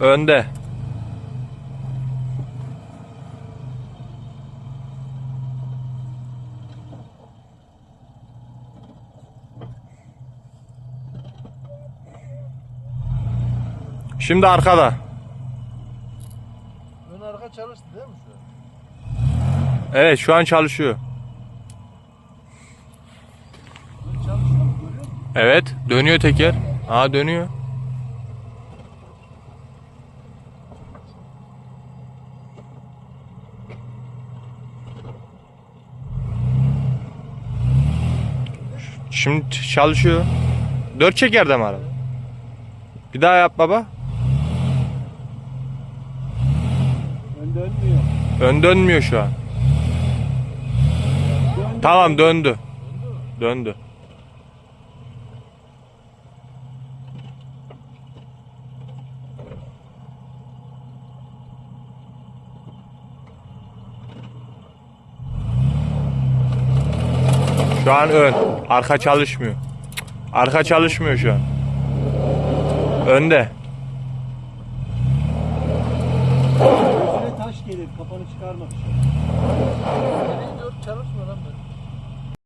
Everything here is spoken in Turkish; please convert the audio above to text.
Önde. Şimdi arkada. Ön arka çalıştı değil mi şu an? Evet şu an çalışıyor. Ön çalışıyor mu görüyor musun? Evet dönüyor teker. Aa dönüyor. Şimdi çalışıyor. Dört çekerde mi araba? Bir daha yap baba. Ön dönmüyor. Ön dönmüyor şu an. Tamam döndü. Döndü. Şu an ön. Arka çalışmıyor. Arka çalışmıyor şu an. Önde. Gözüne taş gelir kafanı çıkarmak için.